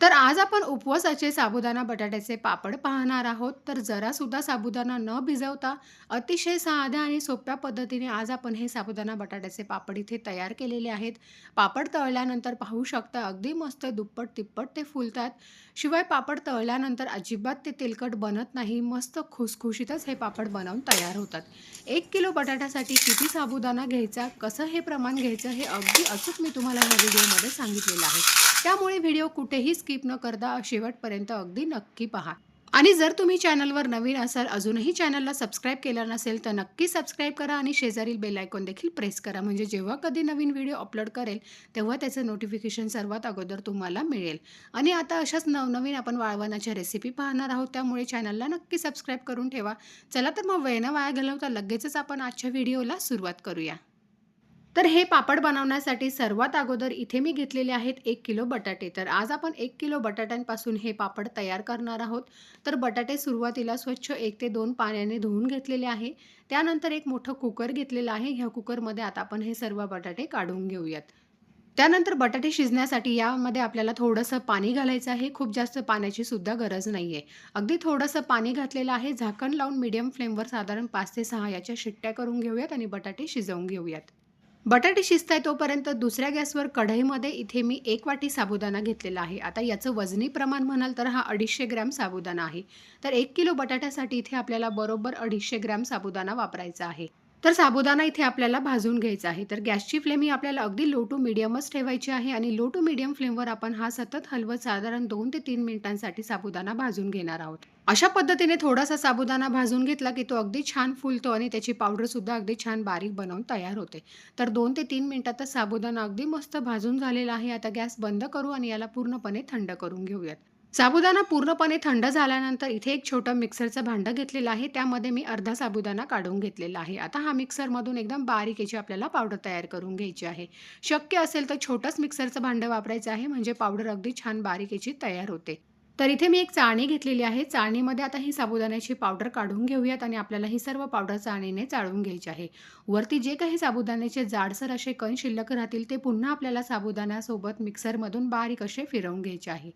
तर आज आपण उपवासाचे साबुदाणा बटाट्याचे पापड पाहणार आहोत. तर जरासुद्धा साबुदाणा न भिजवता अतिशय साध्या आणि सोप्या पद्धतीने आज आपण हे साबुदाणा बटाट्याचे पापड इथे तयार केलेले आहेत. पापड तळल्यानंतर पाहू शकता अगदी मस्त दुप्पट तिप्पट ते फुलतात. शिवाय पापड तळल्यानंतर अजिबात ते तेलकट बनत नाही. मस्त खुसखुशीतच हे पापड बनवून तयार होतात. एक किलो बटाट्यासाठी किती साबुदाणा घ्यायचा कसं हे प्रमाण घ्यायचं हे अगदी अचूक मी तुम्हाला ह्या व्हिडिओमध्ये सांगितलेलं आहे. त्यामुळे व्हिडिओ कुठेही स्किप न करता शेवटपर्यंत अगदी नक्की पहा. आणि जर तुम्ही चॅनलवर नवीन असाल अजूनही चॅनलला सबस्क्राईब केलं नसेल तर नक्की सबस्क्राईब करा आणि शेजारील बेल आयकॉन देखील प्रेस करा. म्हणजे जेव्हा कधी नवीन व्हिडिओ अपलोड करेल तेव्हा त्याचं नोटिफिकेशन सर्वात अगोदर तुम्हाला मिळेल. आणि आता अशाच नवनवीन आपण वाळवणाच्या रेसिपी पाहणार आहोत त्यामुळे चॅनलला नक्की सबस्क्राईब करून ठेवा. चला तर मग वेळनं वाया घालवता लगेचच आपण आजच्या व्हिडिओला सुरुवात करूया. तर हे पापड बनवण्यासाठी सर्वात अगोदर इथे मी घेतलेले आहेत एक किलो बटाटे. तर आज आपण एक किलो बटाट्यांपासून हे पापड तयार करणार आहोत. तर बटाटे सुरुवातीला स्वच्छ एक ते दोन पाण्याने धुवून घेतलेले आहे. त्यानंतर एक मोठं कुकर घेतलेलं आहे. ह्या कुकरमध्ये आता आपण हे सर्व बटाटे काढून घेऊयात. त्यानंतर बटाटे शिजण्यासाठी यामध्ये आपल्याला थोडंसं पाणी घालायचं आहे. खूप जास्त पाण्याची सुद्धा गरज नाही आहे अगदी थोडंसं पाणी घातलेलं आहे. झाकण लावून मीडियम फ्लेमवर साधारण पाच ते सहा याच्या शिट्ट्या करून घेऊयात आणि बटाटे शिजवून घेऊयात. बटाटे शिजताय तोपर्यंत दुसऱ्या गॅसवर कढईमध्ये इथे मी एक वाटी साबुदाणा घेतलेला आहे. आता याचं वजनी प्रमाण म्हणाल तर हा अडीचशे ग्रॅम साबुदाणा आहे. तर एक किलो बटाट्यासाठी इथे आपल्याला बरोबर अडीचशे ग्रॅम साबुदाणा वापरायचा आहे. तर साबुदाणा इथे आपल्याला भाजून घ्यायचा आहे. तर गॅसची फ्लेम ही आपल्याला अगदी लो टू मिडियमच ठेवायची आहे आणि लो टू मिडियम फ्लेमवर आपण हा सतत हलवत साधारण दोन ते तीन मिनिटांसाठी साबुदाणा भाजून घेणार आहोत. अशा पद्धतीने थोडासा साबुदाणा भाजून घेतला की तो अगदी छान फुलतो आणि त्याची पावडरसुद्धा अगदी छान बारीक बनवून तयार होते. तर दोन ते तीन मिनिटातच साबुदाणा अगदी मस्त भाजून झालेला आहे. आता गॅस बंद करू आणि याला पूर्णपणे थंड करून घेऊयात. साबुदाणा पूर्णपणे थंड झाल्यानंतर इथे एक छोटं मिक्सरचं भांडं घेतलेलं आहे. त्यामध्ये मी अर्धा साबुदाणा काढून घेतलेला आहे. आता हा मिक्सरमधून एकदम बारीक याची आपल्याला पावडर तयार करून घ्यायची आहे. शक्य असेल तर छोटंच मिक्सरचं भांडं वापरायचं आहे. म्हणजे पावडर अगदी छान बारीक याची तयार होते. तर इथे मी एक चाळणी घेतलेली आहे. चाळणीमध्ये आता ही साबुदाण्याची पावडर काढून घेऊयात आणि आपल्याला ही सर्व पावडर चाळणीने चाळून घ्यायची आहे. वरती जे काही साबुदाण्याचे जाडसर असे कण शिल्लक राहतील ते पुन्हा आपल्याला साबुदाण्यासोबत मिक्सरमधून बारीक असे फिरवून घ्यायचे आहे.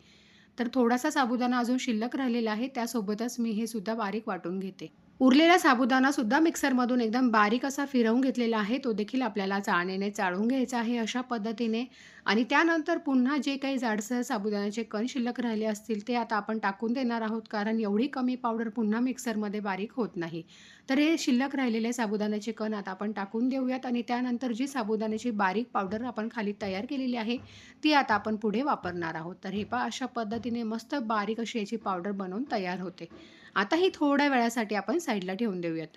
तर थोडासा साबुदाणा अजून शिल्लक राहिलेला आहे त्यासोबतच मी हे सुद्धा बारीक वाटून घेते. उरलेला साबुदाणा सुद्धा मिक्सरमधून एकदम बारीक असा फिरवून घेतलेला आहे. तो देखील आपल्याला चाळणीने चाळून घ्यायचा आहे अशा पद्धतीने. आणि त्यानंतर पुन्हा जे काही जाडसर साबुदाण्याचे कण शिल्लक राहिले असतील ते आता आपण टाकून देणार आहोत. कारण एवढी कमी पावडर पुन्हा मिक्सरमध्ये बारीक होत नाही. तर हे शिल्लक राहिलेले साबुदाण्याचे कण आता आपण टाकून देऊयात. आणि त्यानंतर जी साबुदाण्याची बारीक पावडर आपण खाली तयार केलेली आहे ती आता आपण पुढे वापरणार आहोत. तर हे पा अशा पद्धतीने मस्त बारीक अशी याची पावडर बनवून तयार होते. आता ही थोड्या वेळासाठी आपण साईडला ठेवून देऊयात.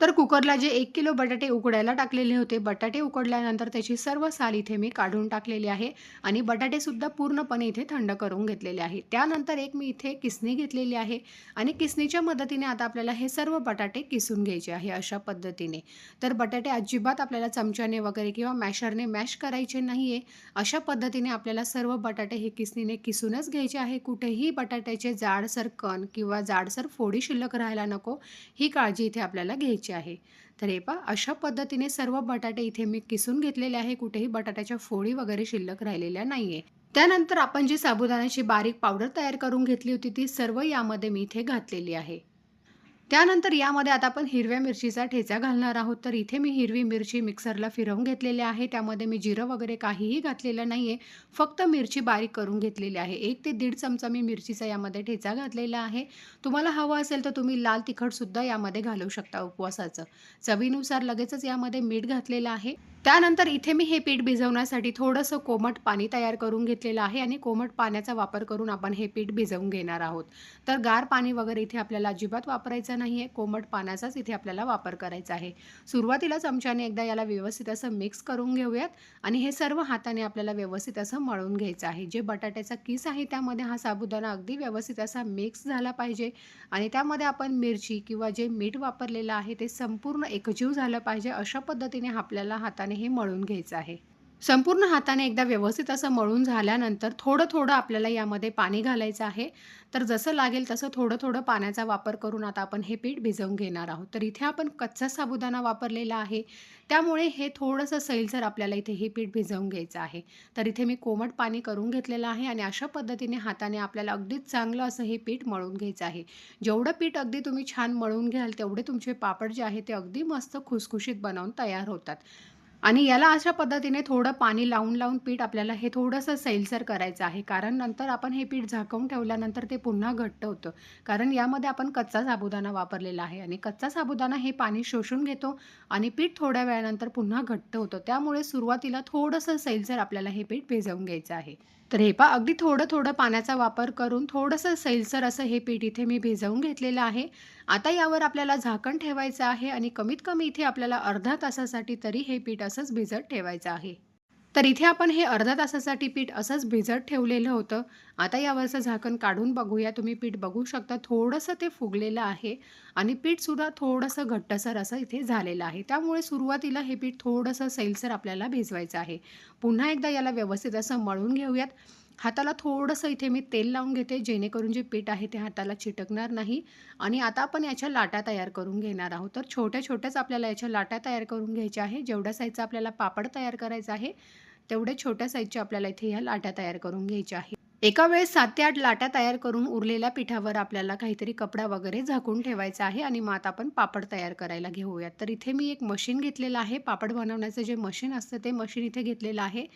तर कुकरला जे एक किलो बटाटे उकडायला टाकलेले होते बटाटे उकडल्यानंतर त्याची सर्व साल इथे मी काढून टाकलेली आहे आणि बटाटेसुद्धा पूर्णपणे इथे थंड करून घेतलेले आहे. त्यानंतर एक मी इथे किसणी घेतलेली आहे आणि किसणीच्या मदतीने आता आपल्याला हे सर्व बटाटे किसून घ्यायचे आहे अशा पद्धतीने. तर बटाटे अजिबात आपल्याला चमच्याने वगैरे किंवा मॅशरने मॅश करायचे नाही आहे अशा पद्धतीने आपल्याला सर्व बटाटे हे किसणीने किसूनच घ्यायचे आहे. कुठेही बटाट्याचे जाडसर कण किंवा जाडसर फोडी शिल्लक राहायला नको ही काळजी इथे आपल्याला घ्यायची आहे. तर हे पहा अशा पद्धतीने सर्व बटाटे इथे मी किसून घेतलेले आहे. कुठेही बटाट्याच्या फोडी वगैरे शिल्लक राहिलेल्या नाही आहे त्यानंतर आपण जी साबुदाण्याची बारीक पावडर तयार करून घेतली होती ती सर्व यामध्ये मी इथे घातलेली आहे. त्यानंतर यामध्ये आता आपण हिरव्या मिरचीचा ठेचा घालणार आहोत. तर इथे मी हिरवी मिरची मिक्सरला फिरवून घेतलेली आहे. त्यामध्ये मी जिरं वगैरे काहीही घातलेलं नाही आहे फक्त मिरची बारीक करून घेतलेली आहे. एक ते दीड चमचा मी मिरचीचा यामध्ये ठेचा घातलेला आहे. तुम्हाला हवं असेल तर तुम्ही लाल तिखटसुद्धा यामध्ये घालू शकता उपवासाचं. चवीनुसार लगेचच यामध्ये मीठ घातलेलं आहे. त्यानंतर इथे मी हे पीठ भिजवण्यासाठी थोडंसं कोमट पाणी तयार करून घेतलेलं आहे आणि कोमट पाण्याचा वापर करून आपण हे पीठ भिजवून घेणार आहोत. तर गार पाणी वगैरे इथे आपल्याला अजिबात वापरायचं नाही. नाही आहे कोमट पाण्याचाच इथे आपल्याला वापर करायचा आहे. सुरुवातीला चमच्याने एकदा याला व्यवस्थित असं मिक्स करून घेऊयात. आणि हे सर्व हाताने आपल्याला व्यवस्थित असं मळून घ्यायचं आहे. जे बटाट्याचा किस आहे त्यामध्ये हा साबुदाणा अगदी व्यवस्थित असा मिक्स झाला पाहिजे. आणि त्यामध्ये आपण मिरची किंवा जे मीठ वापरलेलं आहे ते संपूर्ण एकजीव झालं पाहिजे अशा पद्धतीने आपल्याला हाताने हे मळून घ्यायचं आहे. संपूर्ण हाताने एकदा व्यवस्थित असं मळून झाल्यानंतर थोडं-थोडं आपल्याला यामध्ये पाणी घालायचं आहे. तर जसं लागेल तसं थोडं-थोडं पाण्याचा वापर करून आता आपण हे पीठ भिजवून घेणार आहोत. तर इथे आपण कच्चा साबुदाणा वापरलेला आहे. त्यामुळे हे थोडंसं सैलसर आपल्याला इथे हे पीठ भिजवून घ्यायचं आहे. तर इथे मी कोमट पाणी करून घेतलेलं आहे आणि अशा पद्धतीने हाताने आपल्याला अगदीच चांगलं असं हे पीठ मळून घ्यायचं आहे. जेवढं पीठ अगदी तुम्ही छान मळून घ्याल तेवढे तुमचे पापड जे आहे ते अगदी मस्त खुसखुशीत बनवून तयार होतात. आणि याला अशा पद्धतीने थोडं पाणी लावून, लावून पीठ आपल्याला हे थोडंसं सैलसर करायचं आहे. कारण नंतर आपण हे पीठ झाकवून ठेवल्यानंतर ते पुन्हा घट्ट होतं. कारण यामध्ये आपण कच्चा साबुदाणा वापरलेला आहे आणि कच्चा साबुदाणा हे पाणी शोषून घेतो आणि पीठ थोड्या वेळानंतर पुन्हा घट्ट होतं. त्यामुळे सुरुवातीला थोडंसं सैलसर आपल्याला हे पीठ भिजवून घ्यायचं आहे. तर हे पहा अगदी थोडं-थोडं पाण्याचा वापर करून थोडंसं सैलसर असं हे पीठ इथे मी भिजवून घेतलेलं आहे. आता यावर आपल्याला झाकण ठेवायचं आहे आणि कमीत कमी इथे आपल्याला अर्धा तासासाठी तरी हे पीठ असंच भिजत ठेवायचं आहे. तर इथे आपण हे अर्ध्या तासासाठी पीठ असंच भिजत ठेवलेलं होतं. आता यावरचं झाकण काढून बघूया. तुम्ही पीठ बघू शकता थोडंसं ते फुगलेलं आहे आणि पीठसुद्धा थोडंसं घट्टसर असं इथे झालेलं आहे. त्यामुळे सुरुवातीला हे पीठ थोडंसं सैलसर आपल्याला भिजवायचं आहे. पुन्हा एकदा याला व्यवस्थित असं मळून घेऊयात. हाताला थोडंसं इथे मी तेल लावून घेते जेणेकरून जे पीठ आहे ते हाताला चिटकणार नाही आणि आता आपण याच्या लाटा तयार करून घेणार आहोत. तर छोट्या-छोट्याच आपल्याला याच्या लाटा तयार करून घ्यायच्या आहे. जेवढ्या साईजचा आपल्याला पापड तयार करायचा आहे, तेवढ्या छोट्या साईजच्या आपल्याला इथे ह्या लाटा तयार करून घ्यायच्या आहे. एका वेळेस सात ते आठ लाटा तयार करून उरलेल्या पिठावर आपल्याला काहीतरी कपडा वगैरे झाकून ठेवायचा आहे आणि मग आता आपण पापड तयार करायला घेऊयात. तर इथे मी एक मशीन घेतलेलं आहे. पापड बनवण्याचं जे मशीन असतं ते मशीन इथे घेतलेलं आहे.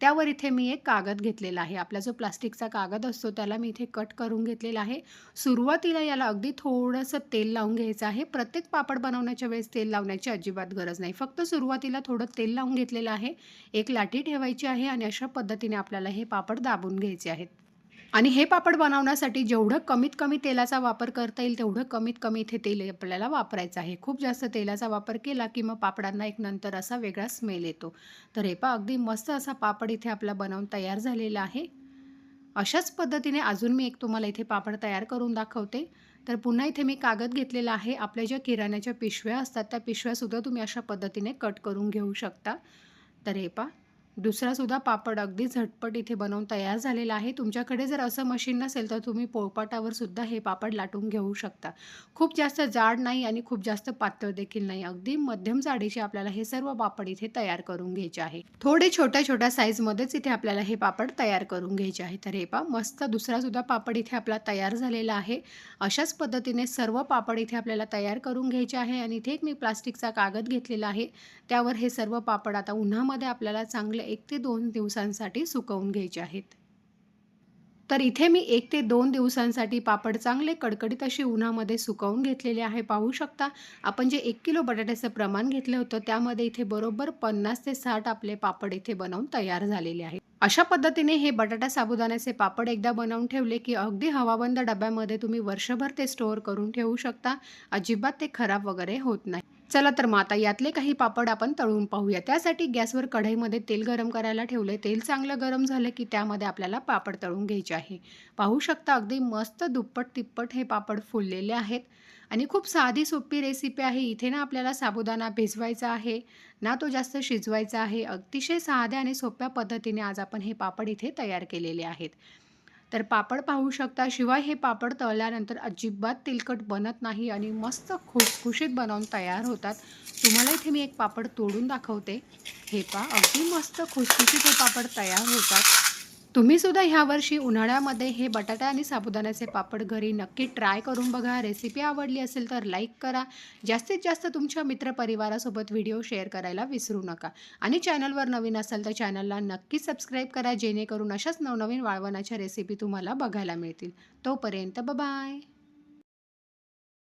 त्यावर इथे मी एक कागद घेतलेला आहे. आपला जो प्लास्टिकचा कागद असतो त्याला मी इथे कट करून घेतलेला आहे. सुरुवातीला याला अगदी थोडंसं तेल लावून घ्यायचं आहे. प्रत्येक पापड बनवण्याच्या वेळेस तेल लावण्याची अजिबात गरज नाही. फक्त सुरुवातीला थोडं तेल लावून घेतलेलं आहे. एक लाटी ठेवायची आहे आणि अशा पद्धतीने आपल्याला हे पापड दाबून घ्यायचे आहेत. आणि हे पापड बनवण्यासाठी जेवढं कमीत कमी तेलाचा वापर करता येईल तेवढं कमीत कमी इथे तेल आपल्याला वापरायचं आहे. खूप जास्त तेलाचा वापर केला की मग पापडांना एक नंतर असा वेगळा स्मेल येतो. तर हे पहा अगदी मस्त असा पापड इथे आपला बनवून तयार झालेला आहे. अशाच पद्धतीने अजून मी एक तुम्हाला इथे पापड तयार करून दाखवते. तर पुन्हा इथे मी कागद घेतलेला आहे. आपल्या ज्या किराण्याच्या पिशव्या असतात त्या पिशव्यासुद्धा तुम्ही अशा पद्धतीने कट करून घेऊ शकता. तर हे पहा दुसरासुद्धा पापड अगदी झटपट इथे बनवून तयार झालेला आहे. तुमच्याकडे जर असं मशीन नसेल तर तुम्ही पोळपाटावर सुद्धा हे पापड लाटून घेऊ शकता. खूप जास्त जाड नाही आणि खूप जास्त पातळ देखील नाही. अगदी मध्यम जाडीचे आपल्याला हे सर्व पापड इथे तयार करून घ्यायचे आहे. थोडे छोट्या-छोट्या साईजमध्येच इथे आपल्याला हे पापड तयार करून घ्यायचे आहे. तर हे पा मस्त दुसरासुद्धा पापड इथे आपला तयार झालेला आहे. अशाच पद्धतीने सर्व पापड इथे आपल्याला तयार करून घ्यायचे आहे आणि इथे एक मी प्लास्टिकचा कागद घेतलेला आहे. त्यावर हे सर्व पापड आता उन्हामध्ये आपल्याला चांगले एक ते दोन दिवसांसाठी सुकवून घ्यायचे आहेत. तर इथे मी एक ते दोन दिवसांसाठी पापड चांगले कडकडीत असे उन्हामध्ये सुकवून घेतलेले आहे. पाहू शकता आपण जे एक किलो बटाट्याचं प्रमाण घेतलं होतं त्यामध्ये इथे बरोबर 50 ते साठ आपले पापड इथे बनवून तयार झालेले आहेत. अशा पद्धतीने हे बटाटा साबुदाण्याचे पापड एकदा बनवून ठेवले की अगदी हवाबंद डब्यामध्ये तुम्ही वर्षभर ते स्टोअर करून ठेवू शकता. अजिबात ते खराब वगैरे होत नाही. चला तर मग आता यातले काही पापड आपण तळून पाहूया. त्यासाठी गॅसवर कढईमध्ये तेल गरम करायला ठेवले. तेल चांगलं गरम झालं की त्यामध्ये आपल्याला पापड तळून घ्यायचे आहे. पाहू शकता अगदी मस्त दुप्पट-तिप्पट हे पापड फुललेले आहेत आणि खूप साधी सोपी रेसिपी आहे. इथे ना आपल्याला साबुदाणा भिजवायचा आहे, ना तो जास्त शिजवायचा आहे. अतिशय साध्या आणि सोप्या पद्धतीने आज आपण हे पापड इथे तयार केलेले आहेत. तर पापड पाहू शकता. शिवाय हे पापड तळल्यानंतर अजिबात तेलकट बनत नाही आणि मस्त खुशखुशीत बनवून तयार होतात. तुम्हाला इथे मी एक पापड तोडून दाखवते. हे पा अगदी मस्त खुसखुशीत हे पापड तयार होतात. तुम्ही सुद्धा ह्यावर्षी उन्हाळ्यामध्ये हे बटाटा आणि साबुदाण्याचे पापड घरी नक्की ट्राय करून बघा. रेसिपी आवडली असेल तर लाईक करा. जास्तीत जास्त तुमच्या मित्रपरिवारासोबत व्हिडिओ शेअर करायला विसरू नका आणि चॅनलवर नवीन असाल तर चॅनलला नक्की सबस्क्राईब करा जेणेकरून अशाच नवनवीन वाळवणाच्या रेसिपी तुम्हाला बघायला मिळतील. तोपर्यंत बाय.